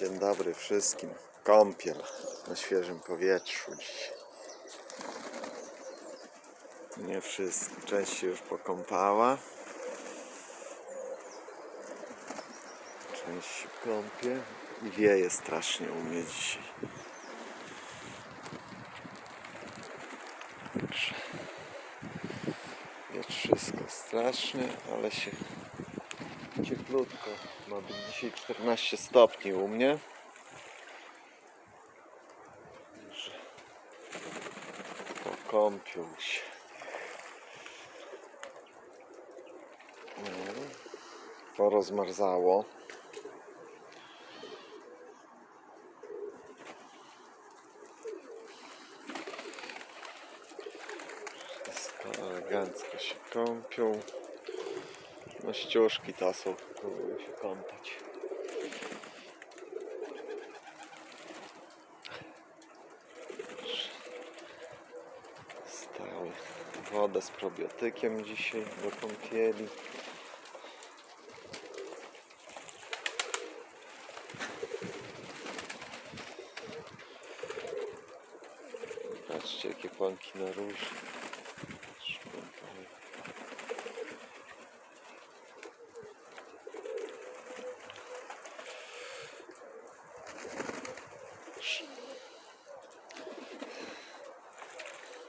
Dzień dobry wszystkim. Kąpiel na świeżym powietrzu. Nie wszystko. Część się już pokąpała. Część się kąpie. I wieje strasznie u mnie dzisiaj. Wszystko strasznie, ale się cieplutko. Ma być dzisiaj 14 stopni u mnie. Pokąpił się. No, Porozmarzało. Wszystko elegancko się kąpią. No ściuszki ta są, się kąpać. Stały wodę z probiotykiem dzisiaj do kąpieli. Patrzcie jakie płanki na róż.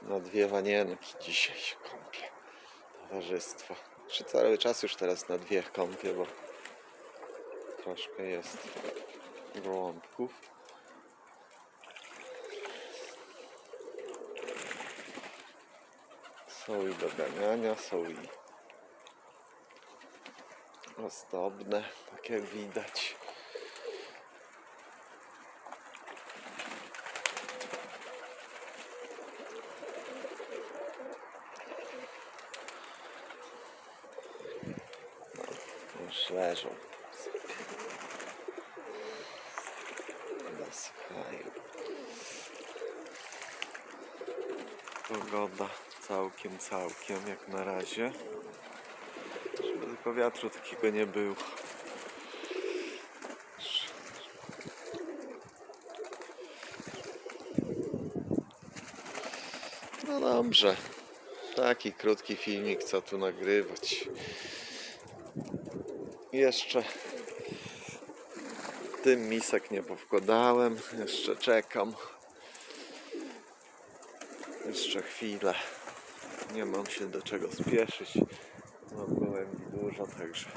Na dwie wanienki dzisiaj się kąpię. Towarzystwo. Czy cały czas już teraz na dwie kąpię, bo troszkę jest gołąbków. Są i do ganiania, są i ozdobne, tak jak widać. Już leżą. Zasychają. Pogoda całkiem, całkiem jak na razie. Żeby tylko wiatru takiego nie było. No dobrze. Taki krótki filmik, co tu nagrywać. Jeszcze tym misek nie powkładałem. Jeszcze czekam. Jeszcze chwilę. Nie mam się do czego spieszyć. Mam gołębi dużo, także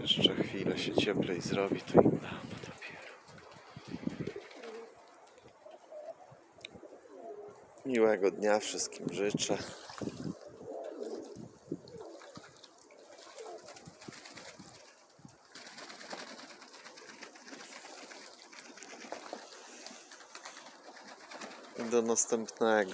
jeszcze chwilę się cieplej zrobi, to im dam dopiero. Miłego dnia wszystkim życzę. Do następnego.